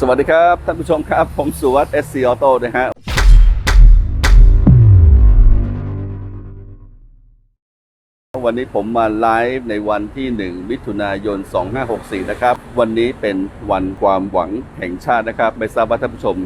สวัสดีครับท่านผู้ชมครับ ผมสุวัสด์เอสซีออโต้นะฮะวันนี้ผมมาไลฟ์ในวันที่ 1 มิถุนายน 2564 นะครับ วันนี้เป็นวันความหวังแห่งชาตินะครับ ไม่ทราบว่าท่านผู้ชม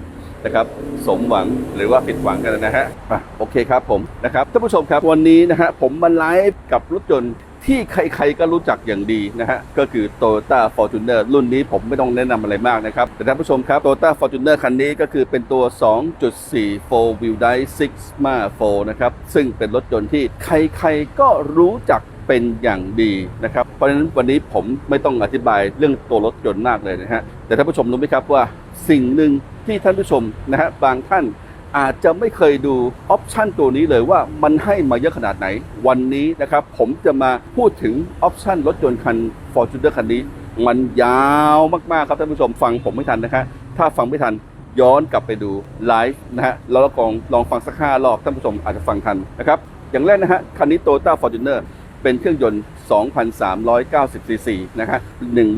นะครับสมหวังหรือว่าผิดหวังกันนะฮะอะโอเคครับผมนะครับท่านผู้ชมครับวันนี้นะฮะผมมาไลฟ์กับรถยนต์ ที่ใครๆก็รู้จักอย่างดีนะฮะ ก็คือ Toyota Fortuner รุ่นนี้ผมไม่ต้องแนะนำอะไรมากนะครับ แต่ท่านผู้ชมครับ Toyota Fortuner คันนี้ก็คือเป็นตัว 2.4 4 wheel drive Sigma 4นะครับ ซึ่งเป็นรถยนต์ที่ใครๆก็รู้จักเป็นอย่างดีนะครับ เพราะฉะนั้นวันนี้ผมไม่ต้องอธิบายเรื่องตัวรถยนต์มากเลยนะฮะ แต่ท่านผู้ชมรู้ไหมครับว่าสิ่งหนึ่งที่ท่านผู้ชมนะฮะบางท่าน อาจจะไม่เคยดูออปชันตัวนี้เลยว่ามันให้มาเยอะขนาดไหน วันนี้นะครับผมจะมาพูดถึงออปชันรถยนต์คัน Fortuner คันนี้ มันยาวมาก ๆ ครับท่านผู้ชมฟังผมไม่ทันนะครับถ้าฟังไม่ทันย้อนกลับไปดูไลฟ์นะฮะแล้วลองลองฟังสักห้ารอบท่านผู้ชมอาจจะฟังทันนะครับอย่างแรกนะฮะคันนี้ Toyota Fortuner เป็นเครื่องยนต์ 2,390ซีซีนะฮะ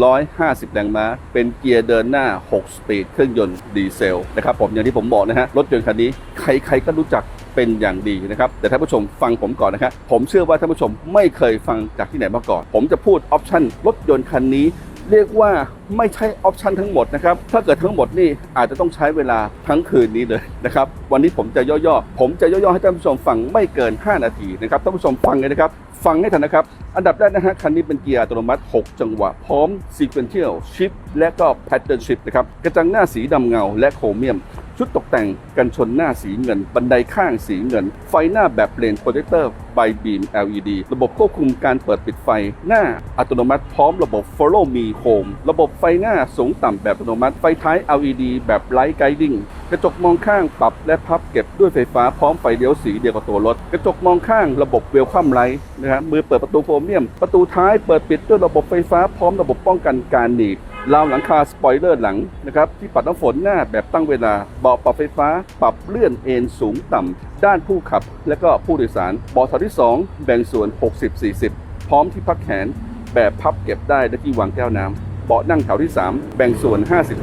150 แรงม้า เป็นเกียร์เดินหน้า 6 สปีด เครื่องยนต์ดีเซลนะครับผมอย่างที่ผมบอกนะฮะ รถยนต์คันนี้ใครๆก็รู้จักเป็นอย่างดีนะครับ แต่ท่านผู้ชมฟังผมก่อนนะครับ ผมเชื่อว่าท่านผู้ชมไม่เคยฟังจากที่ไหนมาก่อน ผมจะพูดออปชั่นรถยนต์คันนี้ เรียกว่าไม่ใช่ออปชันทั้งหมดนะครับ ถ้าเกิดทั้งหมดนี่อาจจะต้องใช้เวลาทั้งคืนนี้เลยนะครับ วันนี้ผมจะย่อๆ ผมจะย่อๆให้ท่านผู้ชมฟังไม่เกิน 5 นาทีนะครับ ท่านผู้ชมฟังเลยนะครับ ฟังให้ทันนะครับ อันดับแรกนะฮะ คันนี้เป็นเกียร์อัตโนมัติ 6 จังหวะ พร้อม Sequential Shift และก็ Pattern Shift นะครับ กระจังหน้าสีดำเงาและโครเมียม ชุดตกแต่งกันชนหน้าสีเงิน บันไดข้างสีเงิน ไฟหน้าแบบเลนโปรเจคเตอร์ไบบีม LED ระบบควบคุมการเปิดปิดไฟหน้าอัตโนมัติพร้อมระบบ Follow Me Home ระบบไฟหน้าสูงต่ำแบบอัตโนมัติไฟท้าย LED แบบ Light Guiding กระจกมองข้างปรับและพับเก็บด้วยไฟฟ้าพร้อมไฟเลี้ยวสีเดียวกับตัวรถ กระจกมองข้างระบบเวลคัมไลท์นะฮะมือเปิดประตูโครเมียม ประตูท้ายเปิดปิดด้วยระบบไฟฟ้าพร้อมระบบป้องกันการหนีบ ราวหลังคาสปอยเลอร์หลังนะครับที่ปัดน้ำฝนหน้าแบบตั้งเวลาเบาะปรับไฟฟ้า ปรับเลื่อนเอนสูงต่ำ ด้านผู้ขับ และก็ผู้โดยสารเบาะแถวที่ 2 แบ่งส่วน 60-40 พร้อมที่พักแขนแบบพับเก็บได้และที่วางแก้วน้ำ เบาะนั่งแถวที่ 3 แบ่งส่วน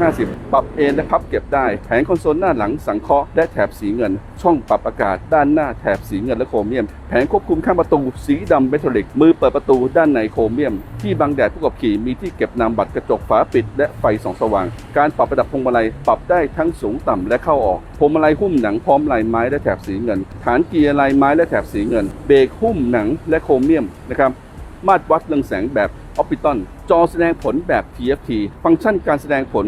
50-50 ปรับเอนและพับเก็บได้ แผงคอนโซลหน้าหลังสังเคราะห์และแถบสีเงิน ช่องปรับอากาศด้านหน้าแถบสีเงินและโครเมียม แผงควบคุมข้างประตูสีดำเมทัลลิก มือเปิดประตูด้านในโครเมียม ที่บังแดดผู้ขับขี่มีที่เก็บนามบัตรกระจกฝาปิด และไฟส่องสว่าง การปรับระดับพวงมาลัยปรับได้ทั้งสูงต่ำและเข้าออกพวงมาลัยหุ้มหนังพร้อมลายไม้และแถบสีเงิน ฐานเกียร์ลายไม้และแถบสีเงิน เบรกหุ้มหนังและโครเมียมนะครับมาตรวัดเรืองแสงแบบ ออปติตอนจอแสดงผลแบบ TFT ฟังก์ชันการแสดงผล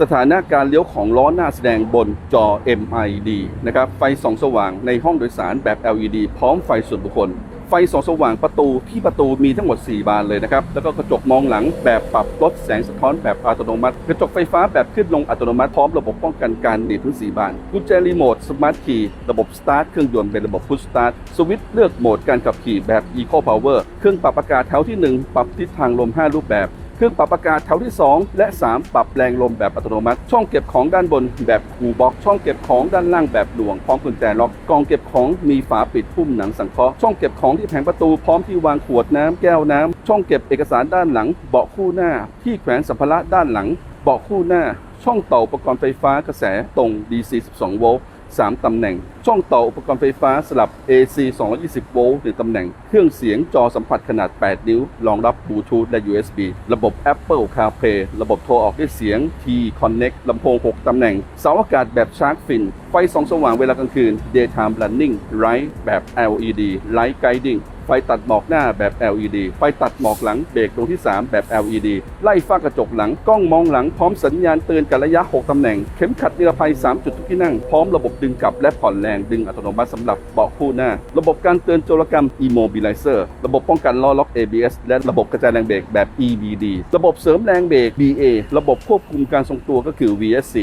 สถานะการเลี้ยวของล้อหน้าแสดงบนจอ MID นะครับไฟส่องสว่างในห้องโดยสารแบบ LED พร้อมไฟส่วนบุคคล ไฟส่องสว่างประตูที่ประตูมีทั้งหมด 4 บานเลยนะครับ แล้วก็กระจกมองหลังแบบปรับลดแสงสะท้อนแบบอัตโนมัติ กระจกไฟฟ้าแบบขึ้นลงอัตโนมัติพร้อมระบบป้องกันการหนีบทั้ง 4 บาน กุญแจรีโมทสมาร์ทคีย์ระบบสตาร์ทเครื่องยนต์เป็นระบบพุชสตาร์ทสวิตช์เลือกโหมดการขับขี่แบบ Eco Power เครื่องปรับอากาศแถวที่ 1 ปรับทิศทางลม 5 รูปแบบ เครื่องปรับอากาศแถวที่ 2 และ 3 ปรับแรงลมแบบอัตโนมัติ ช่องเก็บของด้านบนแบบคูบ็อก ช่องเก็บของด้านล่างแบบหน่วงพร้อมกุญแจล็อกกล่องเก็บของมีฝาปิดพุ่มหนังสังเคราะห์ช่องเก็บของที่แผงประตูพร้อมที่วางขวดน้ำแก้วน้ำช่องเก็บเอกสารด้านหลัง เบาะคู่หน้า ที่แขวนสัมภาระด้านหลัง เบาะคู่หน้า ช่องต่ออุปกรณ์ไฟฟ้ากระแสตรง DC 12 โวลต์ 3 ตำแหน่ง ช่องต่ออุปกรณ์ไฟฟ้าสลับ AC 220 โวลต์1ตำแหน่ง เครื่องเสียงจอสัมผัสขนาด 8 นิ้ว รองรับบลูทูธและ USB ระบบ Apple CarPlay ระบบโทรออกด้วยเสียง T Connect ลำโพง 6 ตำแหน่ง เสาอากาศแบบชาร์กฟินไฟส่องสว่างเวลากลางคืน Daytime Running Light แบบ LED Light Guiding ไฟตัดหมอกหน้าแบบ LED ไฟตัดหมอกหลังเบรกดวงที่ 3 แบบ LED ไล่ฟ้ากระจกหลังกล้องมองหลังพร้อมสัญญาณเตือนกันระยะ 6 ตำแหน่ง เข็มขัดนิรภัย 3 จุดทุกที่นั่ง พร้อมระบบดึงกลับและผ่อนแรงดึงอัตโนมัติสำหรับเบาะคู่หน้า ระบบการเตือนโจรกรรม Immobilizer ระบบป้องกันล้อล็อก ABS และระบบกระจายแรงเบรกแบบ EBD ระบบเสริมแรงเบรก BA ระบบควบคุมการทรงตัวก็คือ VSC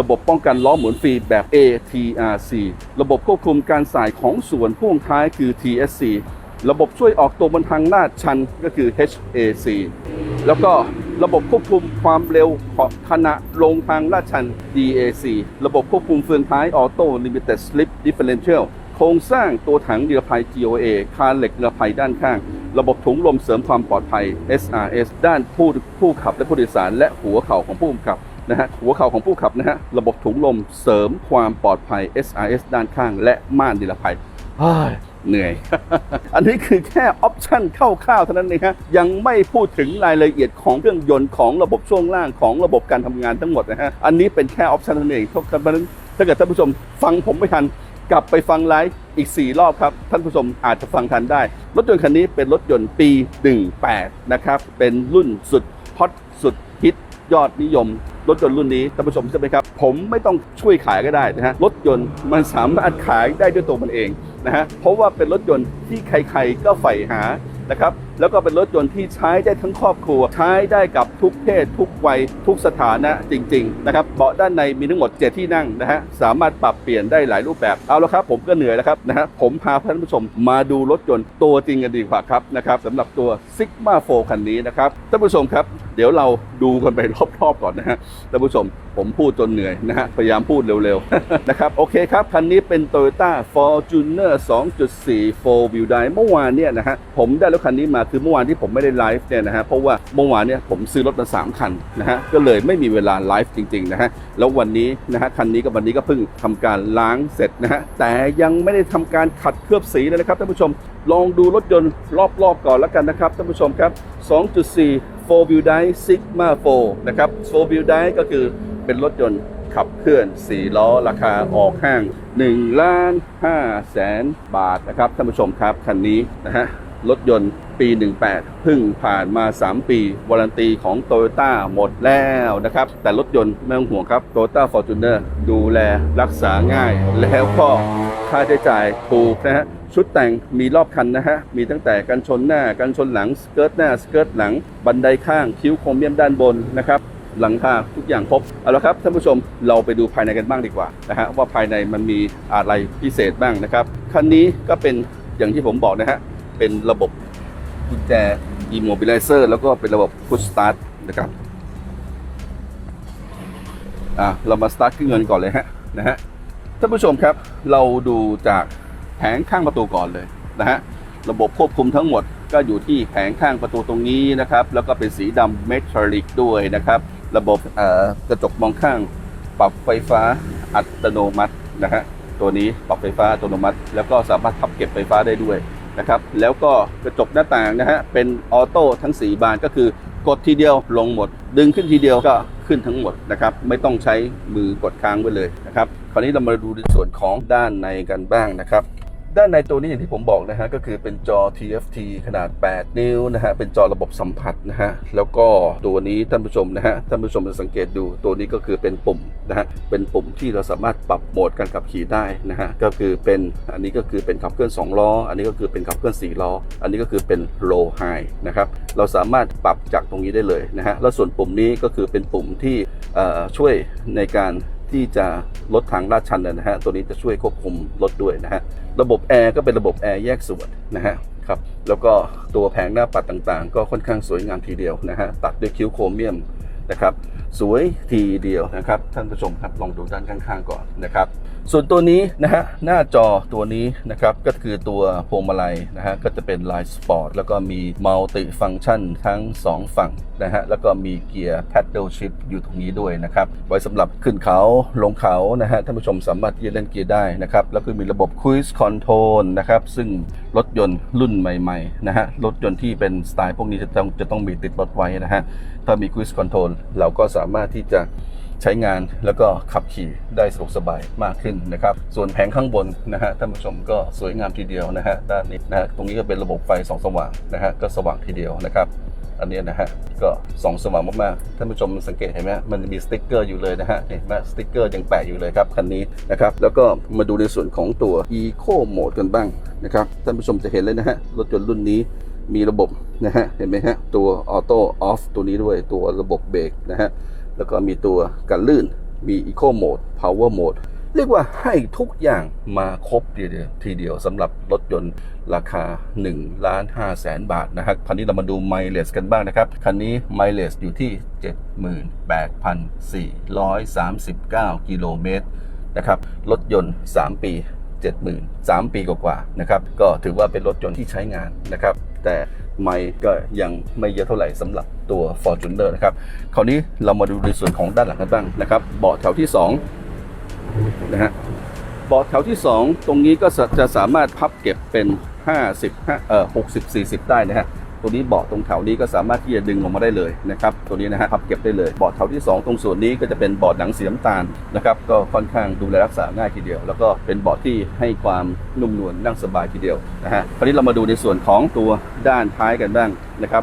ระบบป้องกันล้อหมุนฟรีแบบ ATRC ระบบควบคุมการสายของส่วนพ่วงท้ายคือ TSC ระบบช่วยออกตัวบนทางลาดชันก็คือ HAC แล้วก็ระบบควบคุมความเร็วของคณะลงทางลาดชัน DAC ระบบควบคุมเฟืองท้ายออโต้ Limited Slip Differential โครงสร้างตัวถังนิรภัย GOA คานเหล็กนิรภัยด้านข้าง ระบบถุงลมเสริมความปลอดภัย SRS ด้านผู้ผู้ขับและผู้โดยสาร และหัวเข่าของผู้กำกับนะฮะหัวเข่าของผู้ขับนะฮะระบบถุงลมเสริมความปลอดภัย SRS ด้านข้าง และม่านนิรภัย เหนื่อย อันนี้คือแค่ออปชั่นคร่าวๆเท่านั้นเองฮะยังไม่พูดถึงรายละเอียดของเครื่องยนต์ของระบบช่วงล่างของระบบการทำงานทั้งหมดนะฮะอันนี้เป็นแค่ออปชั่นเท่านั้นเองเพราะฉะนั้นถ้าเกิดท่านผู้ชมฟังผมไม่ทันกลับไปฟังไลฟ์อีก 4 รอบครับ ท่านผู้ชมอาจจะฟังทันได้ รถยนต์คันนี้เป็นรถยนต์ปี 18 นะครับ เป็นรุ่นสุดฮอตสุดฮิตยอดนิยม รถยนต์รุ่นนี้ท่านผู้ชมใช่ไหมครับ ผมไม่ต้องช่วยขายก็ได้นะฮะรถยนต์มันสามารถขายได้ด้วยตัวมันเอง นะฮะเพราะว่าเป็นรถยนต์ที่ใครๆก็ใฝ่หานะครับแล้วก็เป็นรถยนต์ที่ใช้ได้ทั้งครอบครัว ใช้ได้กับทุกเพศ ทุกวัย ทุกสถานะจริง ๆ นะครับเบาะด้านในมีทั้งหมด 7 ที่นั่งนะฮะสามารถปรับเปลี่ยนได้หลายรูปแบบเอาละครับ ผมก็เหนื่อยแล้วครับนะฮะผมพาท่านผู้ชมมาดูรถยนต์ตัวจริงกันดีกว่าครับนะครับสำหรับตัว Sigma 4คันนี้นะครับท่านผู้ชมครับ เดี๋ยวเราดูกันไปรอบๆก่อนนะฮะท่านผู้ชมผมพูดจนเหนื่อยนะฮะพยายามพูดเร็วๆนะครับโอเคครับ คันนี้เป็น Toyota Fortuner 2.4 4 Wheel Drive เมื่อวานเนี่ยนะฮะผมได้รถคันนี้มาคือเมื่อวานที่ผมไม่ได้ไลฟ์เนี่ยนะฮะเพราะว่าเมื่อวานเนี่ยผมซื้อรถมา 3 คันนะฮะก็เลยไม่มีเวลาไลฟ์จริงๆนะฮะแล้ววันนี้นะฮะคันนี้กับวันนี้ก็เพิ่งทำการล้างเสร็จนะฮะแต่ยังไม่ได้ทำการขัดเคลือบสีเลยนะครับท่านผู้ชม ลองดูรถยนต์รอบๆก่อนแล้วกันนะครับท่านผู้ชมครับ 2.4 4 Wheel Drive Sigma 4นะครับ4 Wheel Drive ก็คือเป็นรถยนต์ขับเคลื่อน 4 ล้อราคาออกห้าง1ล้าน5แสนบาทนะครับท่านผู้ชมครับคันนี้นะฮะ รถยนต์ปี 18 เพิ่งผ่านมา 3 ปีวารันตีของ Toyota หมดแล้วนะครับ แต่รถยนต์ไม่ต้องห่วงครับ Toyota Fortuner ดูแลรักษาง่าย แล้วก็ค่าใช้จ่ายถูกนะฮะชุดแต่งมีรอบคันนะฮะ มีตั้งแต่กันชนหน้า กันชนหลัง สเกิร์ตหน้า สเกิร์ตหลัง บันไดข้าง คิ้วโครเมียมด้านบนนะครับหลังคาทุกอย่างครบ เอาละครับท่านผู้ชมเราไปดูภายในกันบ้างดีกว่านะฮะว่าภายในมันมีอะไรพิเศษบ้างนะครับ คันนี้ก็เป็นอย่างที่ผมบอกนะฮะ เป็นระบบกุญแจ immobilizer แล้วก็เป็นระบบ push start นะครับอะเรามาสตาร์ทเครื่องยนต์ก่อนเลยฮะนะฮะท่านผู้ชมครับเราดูจากแผงข้างประตูก่อนเลยนะฮะระบบควบคุมทั้งหมดก็อยู่ที่แผงข้างประตูตรงนี้นะครับ แล้วก็เป็นสีดำเมทัลลิกด้วยนะครับ ระบบกระจกมองข้าง ปรับไฟฟ้าอัตโนมัตินะฮะตัวนี้ปรับไฟฟ้าอัตโนมัติ แล้วก็สามารถขับเก็บไฟฟ้าได้ด้วย นะครับแล้วก็กระจกหน้าต่างนะฮะเป็นออโต้ทั้ง 4 บานก็คือกดทีเดียวลงหมด ดึงขึ้นทีเดียวก็ขึ้นทั้งหมดนะครับไม่ต้องใช้มือกดค้างไว้เลยนะครับคราวนี้เรามาดูในส่วนของด้านในกันบ้างนะครับ ด้านในตัวนี้อย่างที่ผมบอกนะฮะก็คือเป็นจอ TFT ขนาด 8 นิ้วนะฮะเป็นจอระบบสัมผัสนะฮะแล้วก็ตัวนี้ท่านผู้ชมนะฮะท่านผู้ชมจะสังเกตดูตัวนี้ก็คือเป็นปุ่มนะฮะเป็นปุ่มที่เราสามารถปรับโหมดการขับขี่ได้นะฮะก็คือเป็นอันนี้ก็คือเป็นขับเคลื่อน2ล้อ อันนี้ก็คือเป็นขับเคลื่อน4ล้อ อันนี้ก็คือเป็น low high นะครับเราสามารถปรับจากตรงนี้ได้เลยนะฮะแล้วส่วนปุ่มนี้ก็คือเป็นปุ่มที่ช่วยในการที่จะ ลดทางลาดชันนะฮะตัวนี้จะช่วยควบคุมรถด้วยนะฮะระบบแอร์ก็เป็นระบบแอร์แยกส่วนนะฮะครับแล้วก็ตัวแผงหน้าปัดต่างๆ ก็ค่อนข้างสวยงามทีเดียวนะฮะตัดด้วยคิ้วโครเมียมนะครับสวยทีเดียวนะครับท่านผู้ชมครับลองดูด้านข้างๆก่อนนะครับ ส่วนตัวนี้นะฮะหน้าจอตัวนี้นะครับก็คือตัวพวงมาลัยนะฮะก็จะเป็นลายสปอร์ตแล้วก็มีมัลติฟังก์ชันทั้ง 2 ฝั่งนะฮะแล้วก็มีเกียร์ paddle shift อยู่ตรงนี้ด้วยนะครับไว้สำหรับขึ้นเขาลงเขานะฮะท่านผู้ชมสามารถที่จะเล่นเกียร์ได้นะครับแล้วก็มีระบบ cruise control นะครับซึ่งรถยนต์รุ่นใหม่ๆนะฮะรถยนต์ที่เป็นสไตล์พวกนี้จะต้องจะต้องมีติดรถไว้นะฮะถ้ามี cruise control เราก็สามารถที่จะ ใช้งานแล้วก็ขับขี่ได้สะดวกสบายมากขึ้นนะครับ ส่วนแผงข้างบนนะฮะท่านผู้ชมก็สวยงามทีเดียวนะฮะด้านนี้นะฮะตรงนี้ก็เป็นระบบไฟสองสว่างนะฮะก็สว่างทีเดียวนะครับอันเนี้ยนะฮะก็สองสว่างมากๆท่านผู้ชมสังเกตเห็นไหมมันมีสติ๊กเกอร์อยู่เลยนะฮะเห็นไหมสติ๊กเกอร์ยังแปะอยู่เลยครับคันนี้นะครับแล้วก็มาดูในส่วนของตัว Eco Mode กันบ้างนะครับท่านผู้ชมจะเห็นเลยนะฮะรถยนต์รุ่นนี้มีระบบนะฮะเห็นไหมฮะตัวออโต้ออฟตัวนี้ด้วยตัวระบบเบรกนะฮะ แล้วก็มีตัวกันลื่น มี Eco Mode Power Mode เรียกว่าให้ทุกอย่างมาครบทีเดียวทีเดียวสำหรับรถยนต์ราคา1ล้าน5แสนบาทนะครับคันนี้เรามาดูไมล์เลสกันบ้างนะครับ คันนี้ไมล์เลสอยู่ที่ 78,439 กิโลเมตรนะครับ รถยนต์ 3 ปี 70,000 3 ปีกว่าๆนะครับ ก็ถือว่าเป็นรถยนต์ที่ใช้งานนะครับ แต่ ไม่ก็ยังไม่เยอะเท่าไหร่สำหรับตัว Fortuner นะครับคราวนี้เรามาดูในส่วนของด้านหลังกันบ้างนะครับเบาะแถวที่2นะฮะเบาะแถวที่ 2 ตรงนี้ก็จะจะสามารถพับเก็บเป็น 50เอ่อ60 40 ได้นะฮะ ตัวนี้เบาะตรงแถวนี้ก็สามารถที่จะดึงออกมาได้เลยนะครับตัวนี้นะฮะพับเก็บได้เลยเบาะแถวที่ 2 ตรงส่วนนี้ก็จะเป็นเบาะหนังสีน้ำตาลนะครับก็ค่อนข้างดูแลรักษาง่ายทีเดียว แล้วก็เป็นเบาะที่ให้ความนุ่มนวลนั่งสบายทีเดียวนะฮะคราวนี้เรามาดูในส่วนของตัวด้านท้ายกันบ้างนะครับ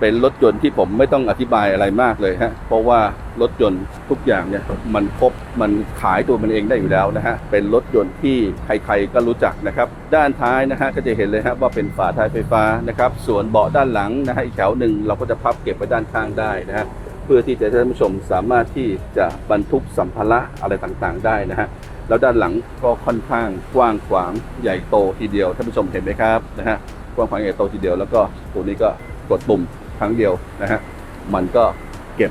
เป็นรถยนต์ที่ผมไม่ต้องอธิบายอะไรมากเลยฮะ เพราะว่ารถยนต์ทุกอย่างเนี่ยมันครบมันขายตัวมันเองได้อยู่แล้วนะฮะ เป็นรถยนต์ที่ใครๆก็รู้จักนะครับ ด้านท้ายนะฮะก็จะเห็นเลยฮะว่าเป็นฝาท้ายไฟฟ้านะครับ ส่วนเบาะด้านหลังนะฮะอีกแถวหนึ่งเราก็จะพับเก็บไว้ด้านข้างได้นะฮะ เพื่อที่จะให้ท่านผู้ชมสามารถที่จะบรรทุกสัมภาระอะไรต่างๆ ได้นะฮะแล้วด้านหลังก็ค่อนข้างกว้างขวางใหญ่โตทีเดียวท่านผู้ชมเห็นไหมครับนะฮะกว้างขวางใหญ่โตทีเดียวแล้วก็ตัวนี้ก็กดปุ่ม ครั้งเดียวนะฮะมันก็เก็บ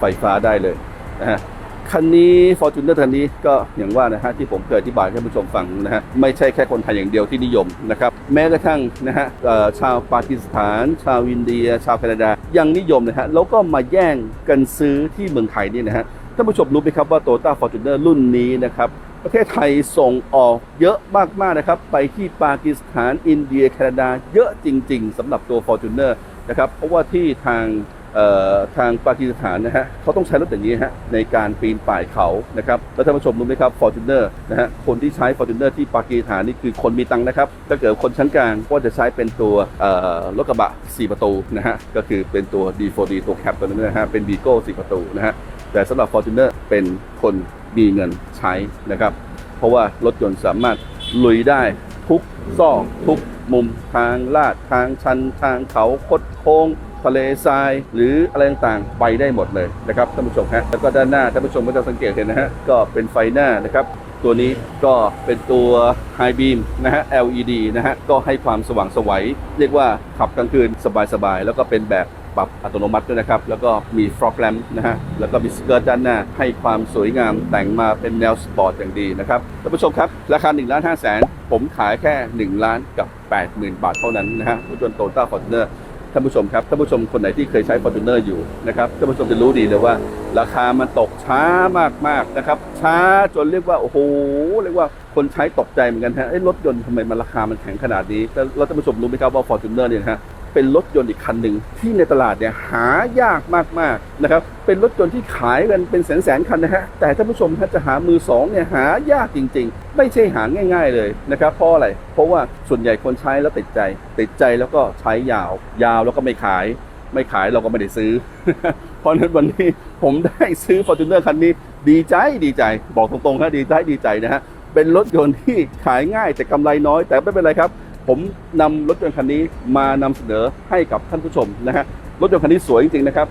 ไฟฟ้าได้เลยนะฮะคันนี้ Fortuner คันนี้ก็อย่างว่านะฮะที่ผมเคยอธิบายให้ผู้ชมฟังนะฮะไม่ใช่แค่คนไทยอย่างเดียวที่นิยมนะครับแม้กระทั่งนะฮะชาวปากีสถาน ชาวอินเดีย ชาวแคนาดายังนิยมนะฮะแล้วก็มาแย่งกันซื้อที่เมืองไทยนี่นะฮะท่านผู้ชมรู้ไหมครับว่า Toyota Fortuner รุ่นนี้นะครับประเทศไทยส่งออกเยอะมากๆนะครับไปที่ปากีสถานอินเดียแคนาดาเยอะจริง ๆสำหรับตัว Fortuner นะครับเพราะว่าที่ทางทางปากีสถานนะฮะเขาต้องใช้รถอย่างนี้ฮะในการปีนป่ายเขานะครับแล้วท่านผู้ชมรู้ไหมครับ Fortuner นะฮะคนที่ใช้ Fortuner ที่ปากีสถานนี่คือคนมีตังค์นะครับถ้าเกิดคนชั้นกลางก็จะใช้เป็นตัวรถกระบะ 4 ประตูนะฮะก็คือเป็นตัว D4D ตัวแคปตัวนั้นนะฮะเป็น Vigo 4ประตูนะฮะแต่สำหรับ Fortuner เป็นคนมีเงินใช้นะครับเพราะว่ารถยนต์สามารถลุยได้ทุกซอกทุก มุมทางลาดทางชันทางเขาคดโค้งทะเลทราย หรืออะไรต่างๆไปได้หมดเลยนะครับท่านผู้ชมฮะแล้วก็ด้านหน้าท่านผู้ชมก็จะสังเกตเห็นนะฮะก็เป็นไฟหน้านะครับตัวนี้ก็เป็นตัว High Beam นะฮะ LED นะฮะก็ให้ความสว่างสวัย เรียกว่าขับกลางคืนสบายๆ แล้วก็เป็นแบบ ปรับอัตโนมัติด้วยนะครับ แล้วก็มีฟลอปแลมนะฮะ แล้วก็มีสเกิร์ตด้านหน้า ให้ความสวยงามแต่งมาเป็นแนวสปอร์ตอย่างดีนะครับท่านผู้ชมครับ ราคา1ล้าน5แสนผมขายแค่ 1 ล้านกับ 80,000 บาทเท่านั้นนะฮะรถยนต์โตต้าฟอร์จูเนอร์ท่านผู้ชมครับท่านผู้ชมคนไหนที่เคยใช้ Fortuner อยู่นะครับท่านผู้ชมจะรู้ดีเลยว่า ราคามันตกช้ามากๆนะครับ ช้าจนเรียกว่าโอ้โหเรียกว่าคนใช้ตกใจเหมือนกันฮะรถยนต์ทำไมมันราคามันแข็งขนาดนี้แล้วท่านผู้ชมรู้ไหมครับว่า Fortuner เนี่ยฮะ เป็นรถยนต์อีกคันหนึ่งที่ในตลาดเนี่ยหายากมากๆนะครับเป็นรถยนต์ที่ขายกันเป็นแสนๆคันนะฮะแต่ท่านผู้ชมถ้าจะหามือสองเนี่ยหายากจริง ๆ ไม่ใช่หาง่าย ๆเลยนะครับเพราะอะไรเพราะว่าส่วนใหญ่คนใช้แล้วติดใจ ติดใจแล้วก็ใช้ยาว ยาวแล้วก็ไม่ขาย ไม่ขายเราก็ไม่ได้ซื้อ เพราะนั้นวันนี้ผมได้ซื้อ Fortuner คันนี้ ดีใจดีใจ บอกตรงๆครับดีใจดีใจนะฮะเป็นรถยนต์ที่ขายง่ายแต่กำไรน้อยแต่ไม่เป็นไรครับ ผมนำรถยนต์คันนี้มานำเสนอให้กับท่านผู้ชมนะฮะรถยนต์คันนี้สวยจริงๆนะครับ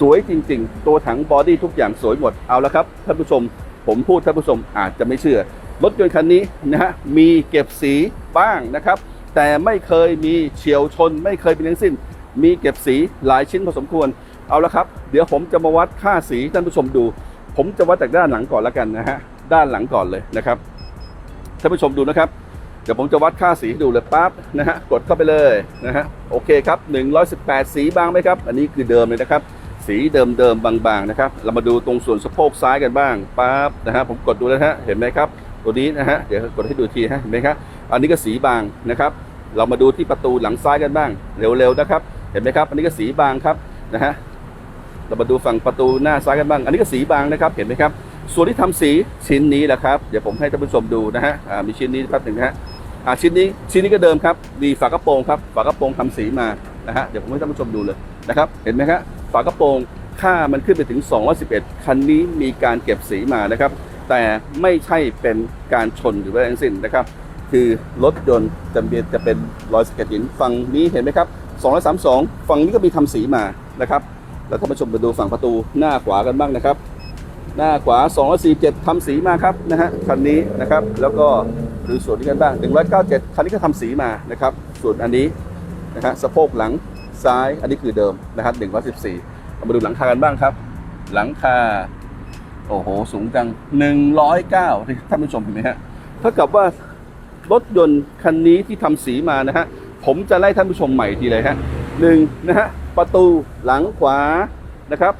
สวยจริง ๆ ตัวถังบอดี้ทุกอย่างสวยหมดเอาละครับท่านผู้ชม ผมพูดท่านผู้ชมอาจจะไม่เชื่อ รถยนต์คันนี้นะฮะมีเก็บสีบ้างนะครับ แต่ไม่เคยมีเฉียวชน ไม่เคยเป็นทั้งสิ้น มีเก็บสีหลายชิ้นพอสมควรเอาละครับ เดี๋ยวผมจะมาวัดค่าสีท่านผู้ชมดู ผมจะวัดจากด้านหลังก่อนล้วกันนะฮะด้านหลังก่อนเลยนะครับท่านผู้ชมดูนะครับ ดี๋ยวผมจะวัดค่าสีให้ดูเลยปั๊บนะฮะกดเข้าไปเลยนะฮะโอเคครับ 118 สีบางไหมครับ อันนี้คือเดิมเลยนะครับสีเดิมเดิมๆบางๆนะครับเรามาดูตรงส่วนสะโพกซ้ายกันบ้างปั๊บนะฮะผมกดดูแล้วฮะเห็นไหมครับตัวนี้นะฮะเดี๋ยวกดให้ดูทีฮะเห็นไหมครับอันนี้ก็สีบางนะครับเรามาดูที่ประตูหลังซ้ายกันบ้าง เร็วๆนะครับ เห็นไหมครับ อันนี้ก็สีบางครับนะฮะเรามาดูฝั่งประตูหน้าซ้ายกันบ้าง อันนี้ก็สีบางนะครับ เห็นไหมครับ ส่วนที่ทำสีชิ้นนี้แหละครับ เดี๋ยวผมให้ท่านผู้ชมดูนะฮะมีชิ้นนี้แป๊บหนึ่งนะฮะ อ่าชิ้นนี้ชิ้นนี้ก็เดิมครับมีฝากระโปรงครับฝากระโปรงทำสีมานะฮะเดี๋ยวผมให้ท่านผู้ชมดูเลยนะครับเห็นไหมครับฝากระโปรงค่ามันขึ้นไปถึง 211 คันนี้มีการเก็บสีมานะครับ แต่ไม่ใช่เป็นการชนหรือว่าอะไรทั้งสิ้นนะครับ คือรถยนต์จะเป็นจะเป็นรอยสะเก็ดหินฝั่งนี้เห็นไหมครับ 232 ฝั่งนี้ก็มีทำสีมานะครับ แล้วท่านผู้ชมมาดูฝั่งประตูหน้าขวากันบ้างนะครับ หน้าขวา 247ทำสีมาครับนะฮะคันนี้นะครับแล้วก็ ดูส่วนนี้กันบ้าง 197 คันนี้ก็ทำสีมานะครับส่วนอันนี้นะฮะสะโพกหลังซ้ายอันนี้คือเดิมนะครับ114เรามาดูหลังคากันบ้างครับ หลังคาโอ้โหสูงจัง 109ที่ท่านผู้ชมเห็นไหมฮะเท่ากับว่ารถยนต์คันนี้ที่ทำสีมานะฮะผมจะไล่ท่านผู้ชมใหม่ทีเลยฮะหนึ่งนะฮะประตูหลังขวานะครับ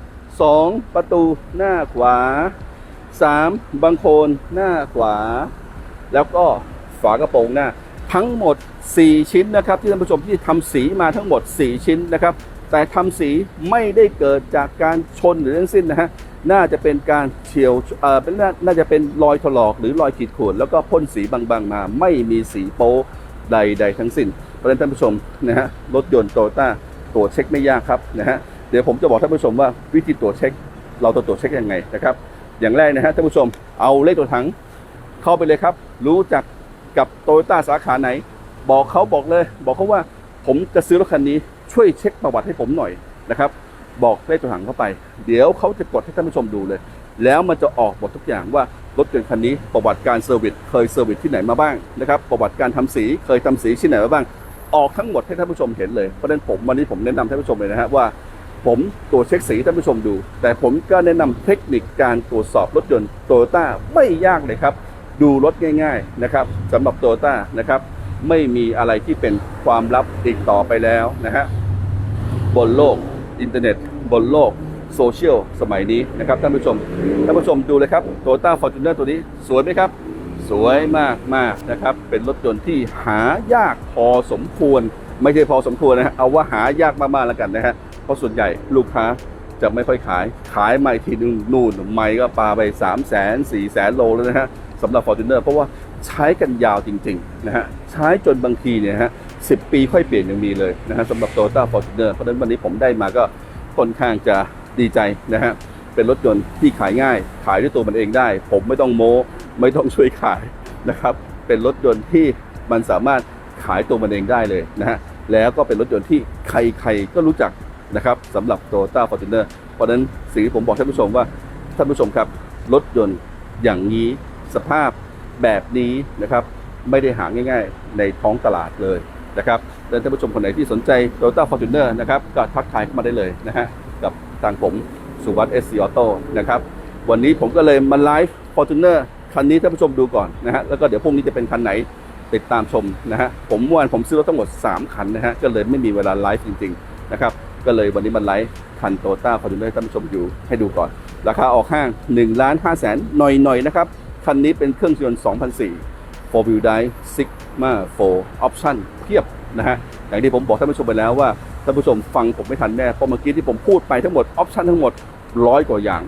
2ประตูหน้าขวา3บังโคลนหน้าขวา แล้วก็ฝากระโปรงหน้า ทั้งหมด 4 ชิ้นนะครับ ที่ท่านผู้ชมที่ทำสีมาทั้งหมด 4 ชิ้นนะครับ แต่ทำสีไม่ได้เกิดจากการชนหรือทั้งสิ้นนะฮะน่าจะเป็นการเฉียวเอ่อเป็นน่าน่าจะเป็นรอยถลอกหรือรอยขีดข่วนแล้วก็พ่นสีบางๆมา ไม่มีสีโป๊ใด ๆ ทั้งสิ้นเพราะฉะนั้นท่านผู้ชมนะฮะรถยนต์โตโยต้าตรวจเช็คไม่ยากครับนะฮะเดี๋ยวผมจะบอกท่านผู้ชมว่าวิธีตรวจเช็ค เราจะตรวจเช็คยังไงนะครับ อย่างแรกนะฮะท่านผู้ชมเอาเลขตัวถังเข้าไปเลยครับ รู้จักกับโตโยต้าสาขาไหน บอกเขาบอกเลย บอกเขาว่าผมจะซื้อรถคันนี้ช่วยเช็คประวัติให้ผมหน่อยนะครับ บอกเลขตัวถังเข้าไป เดี๋ยวเขาจะกดให้ท่านผู้ชมดูเลย แล้วมันจะออกหมดทุกอย่างว่ารถยนต์คันนี้ประวัติการเซอร์วิสเคยเซอร์วิสที่ไหนมาบ้างนะครับ ประวัติการทำสีเคยทำสีที่ไหนมาบ้าง ออกทั้งหมดให้ท่านผู้ชมเห็นเลยเพราะฉะนั้นผมวันนี้ผมแนะนำท่านผู้ชมเลยนะฮะว่า ผมตรวจเช็คสีท่านผู้ชมดู แต่ผมก็แนะนำเทคนิคการตรวจสอบรถยนต์โตโยต้าไม่ยากเลยครับ ดูรถง่าย ๆนะครับสำหรับโตโยต้านะครับไม่มีอะไรที่เป็นความลับอีกต่อไปแล้วนะฮะบนโลกอินเทอร์เน็ต บนโลกโซเชียลสมัยนี้นะครับท่านผู้ชมท่านผู้ชมดูเลยครับโตต้าฟอร์จูเนอร์ตัวนี้สวยไหมครับ สวยมากมากนะครับ เป็นรถยนต์ที่หายากพอสมควร ไม่ใช่พอสมควรนะฮะเอาว่าหายากมากๆแล้วกันนะฮะเพราะส่วนใหญ่ลูกค้าจะไม่ค่อยขายขายใหม่ทีนึงนู่นไม่ก็ปาไป 3 0 0 0 0 0 4 0 0 0 0 โลแล้วนะฮะ สำหรับ Fortuner เพราะว่าใช้กันยาวจริงๆนะฮะใช้จนบางทีเนี่ยฮะสิปีค่อยเปลี่ยนยังมีเลยนะฮะสำหรับ Toyota Fortuner เพราะฉะนั้นวันนี้ผมได้มาก็ค่อนข้างจะดีใจนะฮะเป็นรถยนต์ที่ขายง่าย ขายด้วยตัวมันเองได้ ผมไม่ต้องโม้ไม่ต้องช่วยขายนะครับเป็นรถยนต์ที่มันสามารถขายตัวมันเองได้เลยนะฮะแล้วก็เป็นรถยนต์ที่ใครๆก็รู้จักนะครับสำหรับ Toyota Fortuner เพราะฉะนั้นสิ่งที่ผมบอกท่านผู้ชมว่าท่านผู้ชมครับ รถยนต์อย่างนี้ สภาพแบบนี้นะครับไม่ได้หาง่าย ๆ ในท้องตลาดเลยนะครับและท่านผู้ชมคนไหนที่สนใจ Toyota Fortuner นะครับก็ทักทายเข้ามาได้เลยนะฮะกับทางผมสุวัสด์เอสซีออโต้นะครับวันนี้ผมก็เลยมาไลฟ์ Fortuner คันนี้ท่านผู้ชมดูก่อนนะฮะแล้วก็เดี๋ยวพรุ่งนี้จะเป็นคันไหนติดตามชมนะฮะผมวานผมซื้อรถทั้งหมด 3 คันนะฮะก็เลยไม่มีเวลาไลฟ์จริงๆนะครับก็เลยวันนี้มาไลฟ์คันโตต้าฟอร์จูเนอร์ท่านผู้ชมอยู่ให้ดูก่อน ราคาออกห้าง1ล้าน5แสนหน่อยๆนะครับ คันนี้เป็นเครื่องยนต์2004 4 wheel drive Sigma 4 option เพียบนะฮะ อย่างที่ผมบอกท่านผู้ชมไปแล้วว่าท่านผู้ชมฟังผมไม่ทันแน่เพราะเมื่อกี้ที่ผมพูดไปทั้งหมดออปชันทั้งหมดร้อยกว่าอย่าง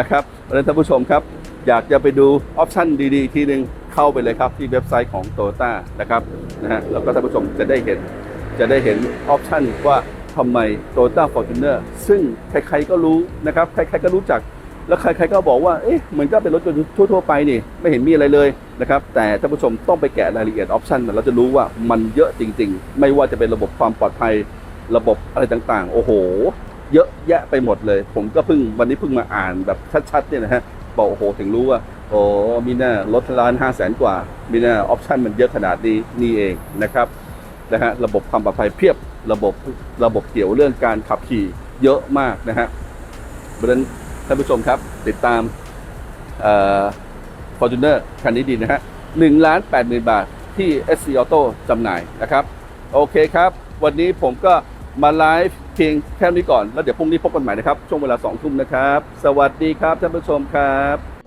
นะครับเพราะฉะนั้นท่านผู้ชมครับ อยากจะไปดูออปชันดีๆ ทีหนึ่งเข้าไปเลยครับที่เว็บไซต์ของ t o y o t a นะครับนะฮะแล้วก็ท่านผู้ชมจะได้เห็นจะได้เห็นออปชันว่าทำไม Toyota Fortuner ซึ่งใครๆก็รู้นะครับ ใครๆก็รู้จัก แล้วใครๆก็บอกว่า เอ๊ะเหมือนก็เป็นรถยนต์ทั่วๆไปนี่ ไม่เห็นมีอะไรเลยนะครับ แต่ท่านผู้ชมต้องไปแกะรายละเอียดออปชันเราจะรู้ว่ามันเยอะจริง ๆ ไม่ว่าจะเป็นระบบความปลอดภัย ระบบอะไรต่างๆ โอ้โห เยอะแยะไปหมดเลย ผมก็เพิ่งวันนี้เพิ่งมาอ่านแบบชัดๆเนี่ยนะฮะ บอกโอ้โห ถึงรู้ว่า โอ้มีหน้ารถล้านห้าแสนกว่า มีหน้าออปชันมันเยอะขนาดนี้นี่เองนะครับ นะฮะ ระบบความปลอดภัยเพียบ ระบบ ระบบเกี่ยวเรื่องการขับขี่เยอะมากนะฮะเพราะฉะนั้น ท่านผู้ชมครับ ติดตามฟอร์จูเนอร์คันนี้ดีนะฮะหนึ่งล้านแปดหมื่นบาทที่ SC Auto จำหน่ายนะครับ โอเคครับ วันนี้ผมก็มาไลฟ์เพียงแค่นี้ก่อน แล้วเดี๋ยวพรุ่งนี้พบกันใหม่นะครับ ช่วงเวลาสองทุ่มนะครับ สวัสดีครับท่านผู้ชมครับ